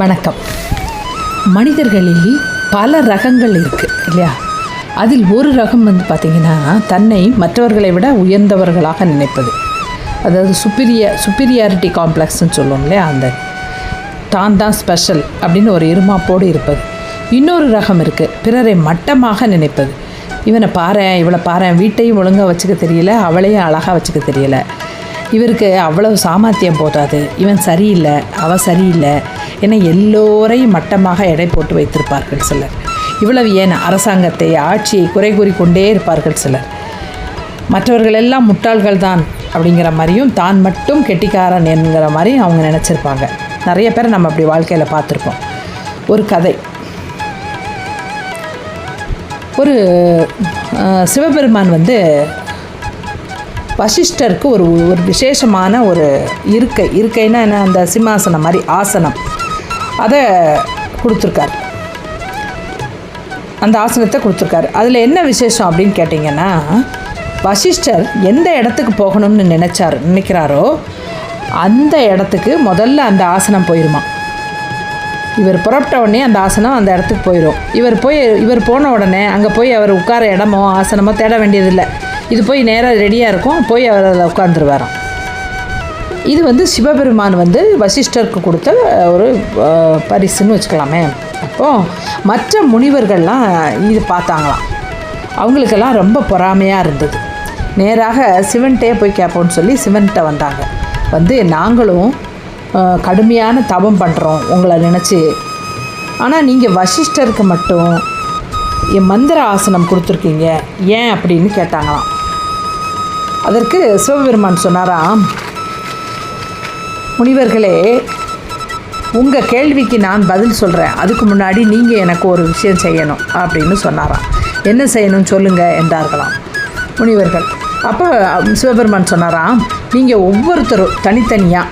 வணக்கம். மனிதர்களில் பல ரகங்கள் இருக்குது இல்லையா? அதில் ஒரு ரகம் வந்து பார்த்திங்கன்னா தன்னை மற்றவர்களை விட உயர்ந்தவர்களாக நினைப்பது. அதாவது சுப்பீரிய சுப்பீரியாரிட்டி காம்ப்ளெக்ஸ்னு சொல்லுவோம் இல்லையா? அந்த தான் தான் ஸ்பெஷல் அப்படின்னு ஒரு இருமாப்போடு இருப்பது. இன்னொரு ரகம் இருக்குது பிறரை மட்டமாக நினைப்பது. இவனை பாரேன் இவளை பாரேன் வீட்டையும் ஒழுங்காக வச்சுக்க தெரியல அவளையும் அழகாக வச்சுக்க தெரியலை. இவருக்கு அவ்வளவு சாமர்த்தியம் போதாது. இவன் சரியில்லை அவள் சரியில்லை என எல்லோரையும் மட்டமாக எடை போட்டு வைத்திருப்பார்கள் சிலர். இவ்வளவு ஏன் அரசாங்கத்தை ஆட்சியை குறை கூறி கொண்டே இருப்பார்கள் சிலர்? மற்றவர்கள் எல்லாம் முட்டாள்கள் தான் அப்படிங்கிற மாதிரியும் தான் மட்டும் கெட்டிக்காரன் என்கிற மாதிரி அவங்க நினச்சிருப்பாங்க. நிறைய பேர் நம்ம அப்படி வாழ்க்கையில் பார்த்துருப்போம். ஒரு கதை. ஒரு சிவபெருமான் வந்து வசிஷ்டருக்கு ஒரு ஒரு விசேஷமான ஒரு இருக்கை. இருக்கைன்னா என்ன? அந்த சிம்மாசனம் மாதிரி ஆசனம். அதை கொடுத்துருக்காரு. அந்த ஆசனத்தை கொடுத்துருக்காரு. அதில் என்ன விசேஷம் அப்படின்னு கேட்டிங்கன்னா வசிஷ்டர் எந்த இடத்துக்கு போகணும்னு நினச்சார் நினைக்கிறாரோ அந்த இடத்துக்கு முதல்ல அந்த ஆசனம் போயிருமா. இவர் புறப்பட்ட உடனே அந்த ஆசனம் அந்த இடத்துக்கு போயிடும் இவர் போய் இவர் போன உடனே அங்கே போய் அவர் உட்கார இடமோ ஆசனமோ தேட வேண்டியதில்லை. இது போய் நேராக ரெடியாக இருக்கும். போய் அவர் அதில் உட்காந்துருவாராம் இது வந்து சிவபெருமான் வந்து வசிஷ்டருக்கு கொடுத்த ஒரு பரிசுன்னு வச்சுக்கலாமே. அப்போது மற்ற முனிவர்கள்லாம் இது பார்த்தாங்களாம். அவங்களுக்கெல்லாம் ரொம்ப பொறாமையாக இருந்தது. நேராக சிவன்கிட்டே போய் கேட்போம்னு சொல்லி சிவன்கிட்ட வந்தாங்க. வந்து நாங்களும் கடுமையான தபம் பண்ணுறோம் உங்களை நினச்சி. ஆனால் நீங்கள் வசிஷ்டருக்கு மட்டும் என் மந்திர ஆசனம் கொடுத்துருக்கீங்க. ஏன்? அப்படின்னு கேட்டாங்களாம். அதற்கு சிவபெருமான் சொன்னாராம் முனிவர்களே உங்கள் கேள்விக்கு நான் பதில் சொல்கிறேன் அதுக்கு முன்னாடி நீங்கள் எனக்கு ஒரு விஷயம் செய்யணும் அப்படின்னு சொன்னாராம். என்ன செய்யணும்னு சொல்லுங்கள் என்றார்களாம். முனிவர்கள் அப்போ சிவபெருமான் சொன்னாராம் நீங்கள் ஒவ்வொருத்தரும் தனித்தனியாக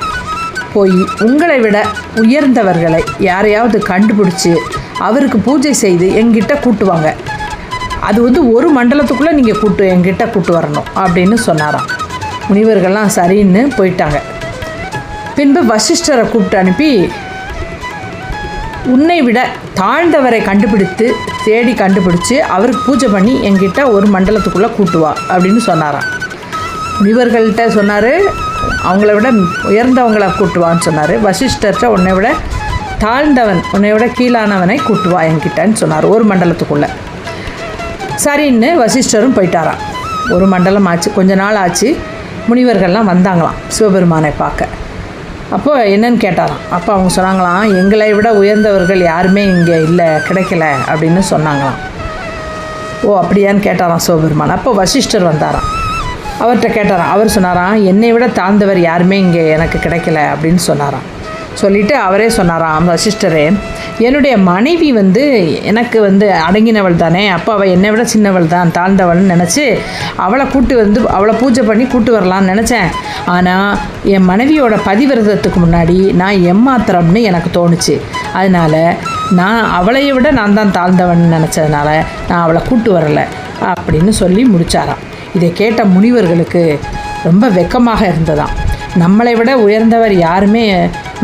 போய் உங்களை விட உயர்ந்தவர்களை யாரையாவது கண்டுபிடிச்சி அவருக்கு பூஜை செய்து எங்கிட்ட கூட்டுவாங்க அது வந்து ஒரு மண்டலத்துக்குள்ளே நீங்கள் கூட்டு எங்கிட்ட கூட்டு வரணும் அப்படின்னு சொன்னாராம். முனிவர்கள்லாம் சரின்னு போயிட்டாங்க. பின்பு வசிஷ்டரை கூப்பிட்டு அனுப்பி உன்னை விட தாழ்ந்தவரை கண்டுபிடித்து தேடி கண்டுபிடிச்சு அவருக்கு பூஜை பண்ணி என்கிட்ட ஒரு மண்டலத்துக்குள்ளே கூட்டுவா அப்படின்னு சொன்னாராம். முனிவர்கள்ட்ட சொன்னார் அவங்கள விட உயர்ந்தவங்களை கூட்டுவான்னு சொன்னார். வசிஷ்டர்கிட்ட உன்னை விட தாழ்ந்தவன் உன்னை விட கீழானவனை கூட்டுவா என்கிட்டன்னு சொன்னார் ஒரு மண்டலத்துக்குள்ளே. சரின்னு வசிஷ்டரும் போயிட்டாராம். ஒரு மண்டலம் ஆச்சு கொஞ்ச நாள் ஆச்சு. முனிவர்கள்லாம் வந்தாங்களாம் சிவபெருமானை பார்க்க. அப்போ என்னன்னு கேட்டாராம். அப்போ அவங்க சொன்னாங்களாம் எங்களை விட உயர்ந்தவர்கள் யாருமே இங்கே இல்லை கிடைக்கல அப்படின்னு சொன்னாங்களாம். ஓ அப்படியான்னு கேட்டாராம் சிவபெருமான். அப்போ வசிஷ்டர் வந்தாராம். அவர்கிட்ட கேட்டாராம் அவர் சொன்னாராம் என்னை விட தாழ்ந்தவர் யாருமே இங்கே எனக்கு கிடைக்கல அப்படின்னு சொன்னாராம். சொல்லிவிட்டு அவரே சொன்னாராம் வசிஷ்டரே என்னுடைய மனைவி வந்து எனக்கு வந்து அடங்கினவள் தானே. அப்போ அவள் என்னை விட சின்னவள் தான் தாழ்ந்தவள்னு நினச்சி அவளை கூட்டு வந்து அவளை பூஜை பண்ணி கூட்டு வரலான்னு நினச்சேன். ஆனால் என் மனைவியோட பதிவிரதத்துக்கு முன்னாடி நான் எம்மாத்திரம்னு எனக்கு தோணுச்சு. அதனால் நான் அவளையை விட நான் தான் தாழ்ந்தவன் நினச்சதுனால நான் அவளை கூட்டு வரலை அப்படின்னு சொல்லி முடித்தாராம் இதை கேட்ட முனிவர்களுக்கு ரொம்ப வெக்கமாக இருந்ததாம். நம்மளை விட உயர்ந்தவர் யாருமே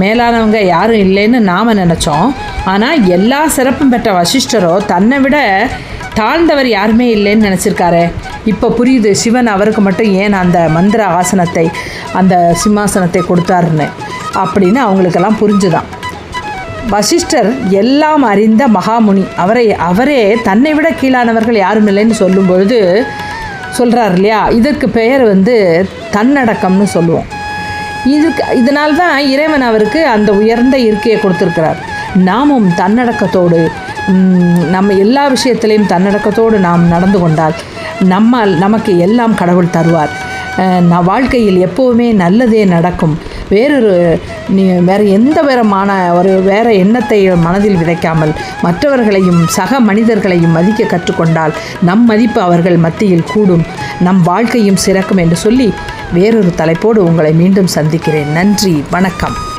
மேலானவங்க யாரும் இல்லைன்னு நாம் நினச்சோம். ஆனால் எல்லா சிறப்பும் பெற்ற வசிஷ்டரோ தன்னை விட தாழ்ந்தவர் யாருமே இல்லைன்னு நினச்சிருக்காரு. இப்போ புரியுது சிவன் அவருக்கு மட்டும் ஏன் அந்த மந்திர ஆசனத்தை அந்த சிம்மாசனத்தை கொடுத்தாருன்னு அப்படின்னு அவங்களுக்கெல்லாம் புரிஞ்சுதான். வசிஷ்டர் எல்லாம் அறிந்த மகாமுனி. அவரை அவரே தன்னை விட கீழானவர்கள் யாரும் இல்லைன்னு சொல்லும் பொழுது சொல்கிறார் இல்லையா? இதற்கு பெயர் வந்து தன்னடக்கம்னு சொல்லுவோம். இதுக்கு இதனால்தான் இறைவன் அவருக்கு அந்த உயர்ந்த இருக்கையை கொடுத்துருக்கிறார். நாமும் தன்னடக்கத்தோடு நம்ம எல்லா விஷயத்திலையும் தன்னடக்கத்தோடு நாம் நடந்து கொண்டால் நம்மால் நமக்கு எல்லாம் கடவுள் தருவார். நான் வாழ்க்கையில் எப்போவுமே நல்லதே நடக்கும். வேறொரு நீ வேறு எந்த விதமான ஒரு வேறு எண்ணத்தை மனதில் விதைக்காமல் மற்றவர்களையும் சக மனிதர்களையும் மதிக்க கற்றுக்கொண்டால் நம் மதிப்பு அவர்கள் மத்தியில் கூடும். நம் வாழ்க்கையும் சிறக்கும் என்று சொல்லி வேறொரு தலைப்போடு உங்களை மீண்டும் சந்திக்கிறேன். நன்றி வணக்கம்.